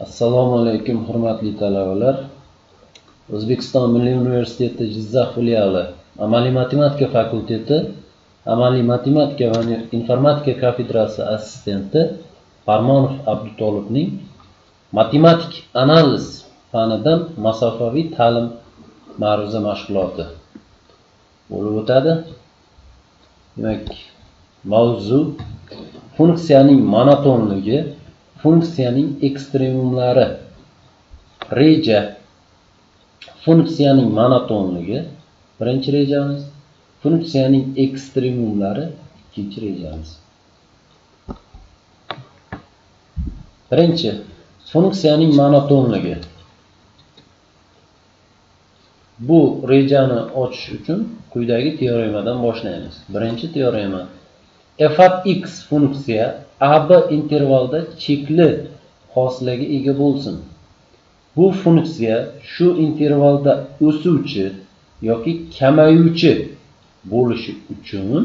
Assalomu alaykum hurmatli talabalar. O'zbekiston Milliy universiteti Jizzax filiali Amaliy matematika fakulteti Amaliy matematika va informatika kafedrasi assistenti Farmonov Abdutolibning matematik analiz fanidan masofaviy ta'lim ma'ruza mashg'uloti bo'lib o'tadi. Demak, mavzu funksiyaning monotonligi funksiyaning ekstremumlari. Reja funksiyaning monotonligi birinchi rejamiz funksiyaning ekstremumlari ikkinchi rejamiz. Birinchi funksiyaning monotonligi. Bu rejani ochish uchun quyidagi teoremadan boshlaymiz. Birinchi teorema f of x funksiya AB intervalda chekli hosilaga ega bo'lsin. Bu funksiya shu intervalda o'suvchi yoki kamayuvchi bo'lishi uchun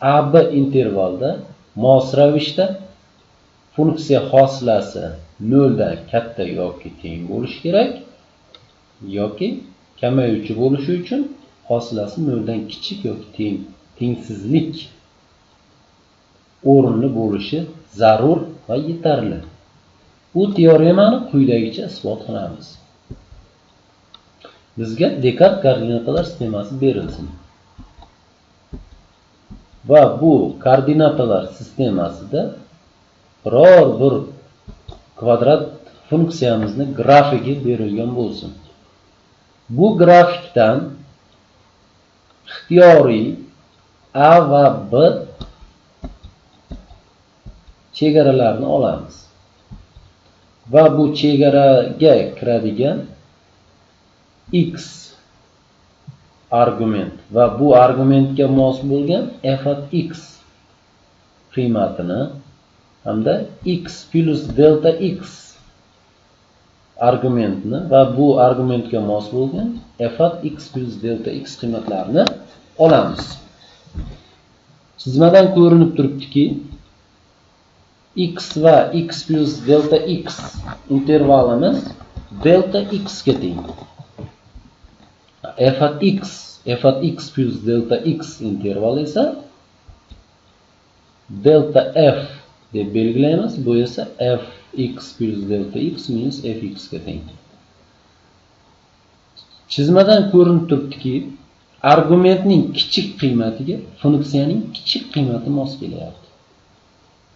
AB intervalda mos ravishda funksiya hosilasi 0 dan katta yoki teng bo'lishi kerak yoki kamayuvchi bo'lishi uchun hosilasi 0 dan kichik yoki teng tengsizlik o'rinli bo'lishi zarur va yetarli. Bu teoremani quyidagicha isbot qilamiz. Bizga Dekart koordinatalar sistemasi berilsin. Va bu koordinatalar sistemasida biror bir kvadrat funksiyamizni grafigi berilgan bo'lsin. Bu grafikdan ixtiyoriy A va B chegaralarni olamiz. Va bu chegaraga kiradigan x argument va bu argumentga mos bo'lgan f at x qiymatini hamda x plus delta x argumentni va bu argumentga mos bo'lgan f at x plus delta x qiymatlarini olamiz. Chizmadan ko'rinib turibdiki, x va x plus delta x intervalimiz delta x ga teng. f at x, f at x plus delta x interval esa delta f deb belgilaymiz. Bu esa f x plus delta x minus fx ga teng. Chizmadan ko'rinib turibdiki, argumentning kichik qiymatiga funksiyaning kichik qiymati mos kelyapti.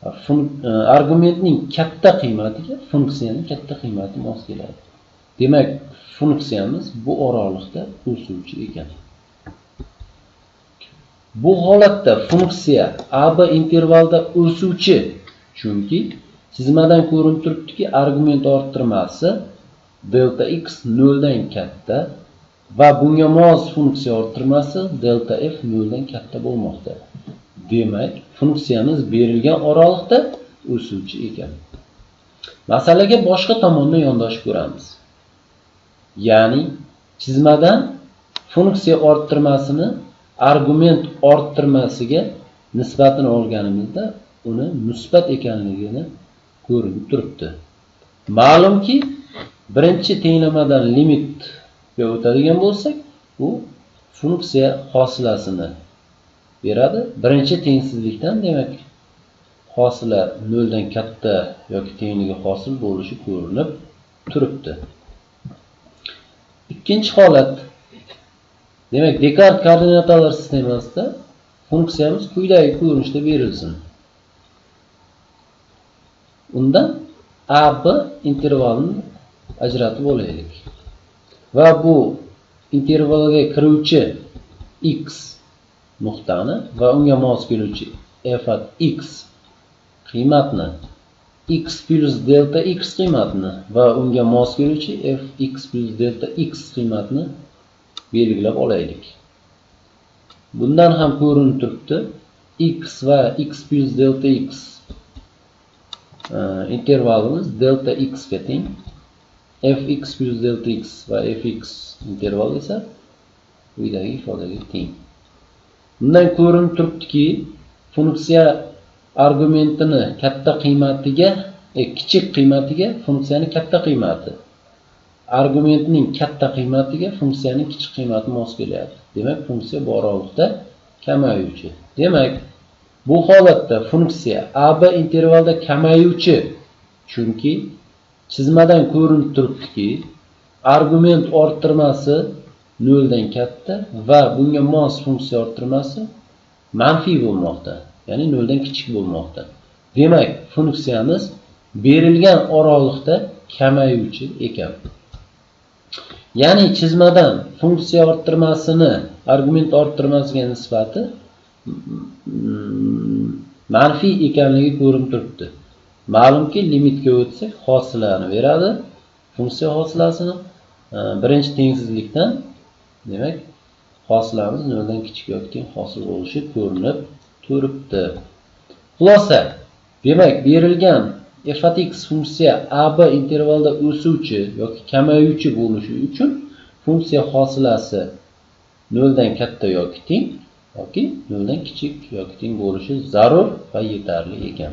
E, argumentning katta qiymatiga funksiyaning katta qiymati mos keladi. Demak, funksiyamiz bu oraliqda o'suvchi ekan. Bu holatda funksiya AB intervalda o'suvchi, chunki chizmadan ko'rinib turibdiki, argument orttirmasi delta x 0 dan katta va bunga mos funksiya orttirmasi delta f noldan katta bo'lmoqda. Demak, funksiyamiz berilgan oraliqda o'suvchi ekan. Masalaga boshqa tomondan yondoshib ko'ramiz. Ya'ni chizmadan funksiya orttirmasini argument orttirmasiga nisbatini olganimizda uni musbat ekanligini ko'rinib turibdi. Ma'lumki, birinchi tenglamadan limitga o'tadigan bo'lsak, u funksiya hosilasini beradi. Birinchi tengsizlikdan demak hosila 0 dan katta yoki tengligi hosil bo'lishi ko'rinib turibdi. Ikkinchi holat demak Dekart koordinatalar sistemasida funksiyamiz quyidagi ko'rinishda berilsin. unda a b intervalini ajratib olaylik. Va bu intervalga kiruvchi x nuqtani va unga mos keluvchi f at x qiymatni x plus delta x qiymatini va unga mos keluvchi f x plus delta x qiymatni belgilab olaylik. Bundan ham ko'rinib turibdi. x va x plus delta x e, intervalimiz delta x ga teng. fx plus delta x va fx interval esa quyidagi ifodaga teng. Bundan ko'rinib turibdiki, funksiya argumentini katta qiymatiga e, kichik qiymatiga funksiyani katta qiymati. Argumentning katta qiymatiga funksiyaning kichik qiymati mos kelyapti. Demak funksiya borliqda kamayuvchi. Demak bu holatda funksiya ab intervalda kamayuvchi. Chunki chizmadan ko'rinib turibdiki argument orttirmasi noldan katta va bunga mos funksiya orttirmasi manfiy bo'lmoqda ya'ni noldan kichik bo'lmoqda. Demak funksiyamiz berilgan oraliqda kamayuvchi ekan. Ya'ni chizmadan funksiya orttirmasini argument orttirmasiga nisbati manfiy ekanligi ko'rinib turibdi. Ma'lumki limitga o'tsak hosilani beradi. Funksiya hosilasini birinchi tengsizlikdan demak hosilamiz noldan kichik yoki hosil bo'lishi ko'rinib turibdi. Xulosa demak berilgan f x funksiya ab intervalda o'suvchi yoki kamayuvchi bo'lishi uchun funksiya hosilasi noldan katta yoki teng yoki noldan kichik yoki teng bo'lishi zarur va yetarli ekan.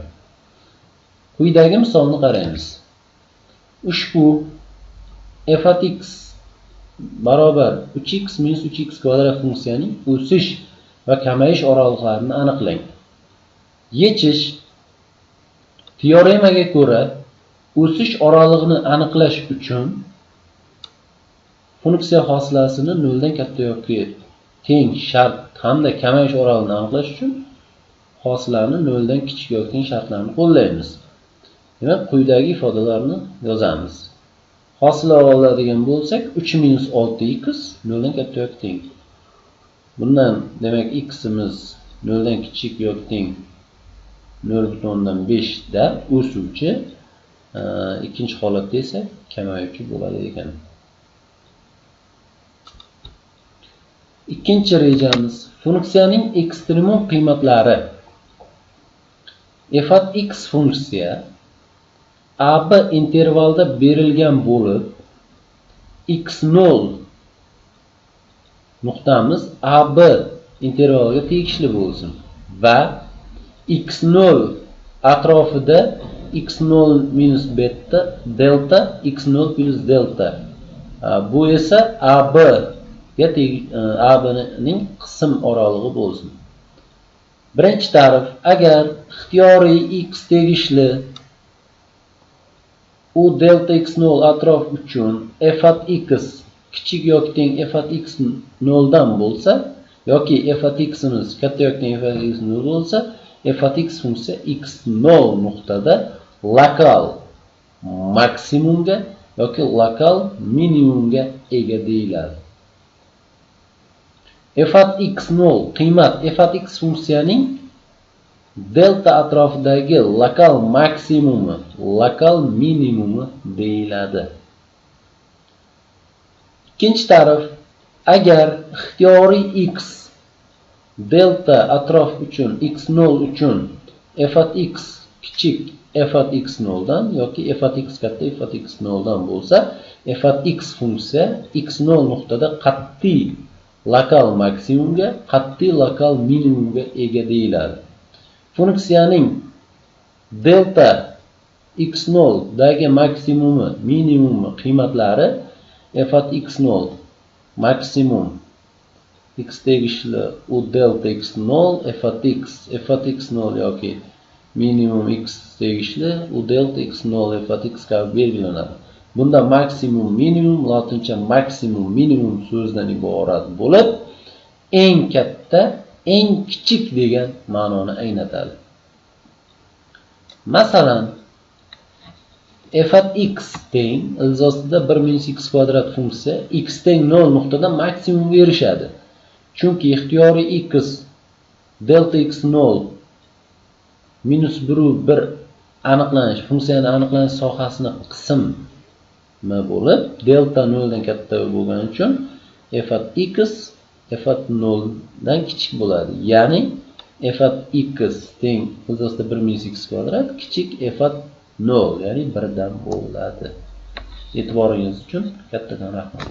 Quyidagi misolni qaraymiz. Ushbu f x barobar 3x minus 3x kvadrat funksiyaning o'sish va kamayish oraliqlarini aniqlang. Yechish teoremaga ko'ra o'sish oralig'ini aniqlash uchun funksiya hosilasini noldan katta yoki teng shart hamda kamayish oralig'ini aniqlash uchun hosilani noldan kichik yoki teng shartlarni qo'llaymiz. Demak quyidagi ifodalarni yozamiz. Hosila oladigan bo'lsak 3 minus 6x noldan katta yoki teng. Bundan demak ximiz noldan kichik yoki teng 0.5 da o'suvchi ikkinchi holatda esa kamayuvchi bo'ladi ekan. Ikkinchi rejamiz. Funksiyaning ekstremum qiymatlari. F x funksiya AB intervalda berilgan bo'lib x0 nuqtamiz AB intervaliga tegishli bo'lsin va x0 atrofida x0 minus beta delta x0 plus delta. Bu esa AB ga e, AB ning qism oralig'i bo'lsin. Birinchi tarif agar ixtiyoriy x tegishli u delta x0 atrof uchun f at x kichik yoki teng f at x 0 dan bo'lsa yoki f at ximiz katta yoki teng f at x 0 bo'lsa f at x funksiya x0 nuqtada lokal maksimumga yoki lokal minimumga ega deyiladi. F at x0 qiymat f at x funksiyaning delta atrofidagi lokal maksimumi lokal minimumi deyiladi. Ikkinchi ta'rif agar ixtiyoriy x delta atrof uchun x0 uchun f at x kichik f at x0 dan yoki f at x katta f at x0 dan bo'lsa f at x funksiya x0 nuqtada qat'iy lokal maksimumga qat'iy lokal minimumga ega deyiladi. Funksiyaning delta x0 dagi maksimumi minimumi qiymatlari f at x0 maksimum. X tegishli u delta x0 f at x f at x0 yoki minimum x tegishli u delta x0 f at x kabi belgilanadi. Bunda maksimum minimum lotincha maksimum minimum so'zdan iborat bo'lib eng katta eng kichik degan ma'noni anglatadi. Masalan f at x teng ilzosida 1 minus x kvadrat funksiya x teng nol nuqtada maksimumga erishadi. Chunki ixtiyoriy x delta x 0 minus 1 bir aniqlanish funksiyani aniqlanish sohasini qismi bo'lib delta 0 dan katta bo'lgani uchun f at x f at 0 dan kichik bo'ladi. Ya'ni f x teng o'zida 1 minus x kvadrat kichik f 0, ya'ni 1 dan bo'ladi. E'tiboringiz uchun kattadan rahmat.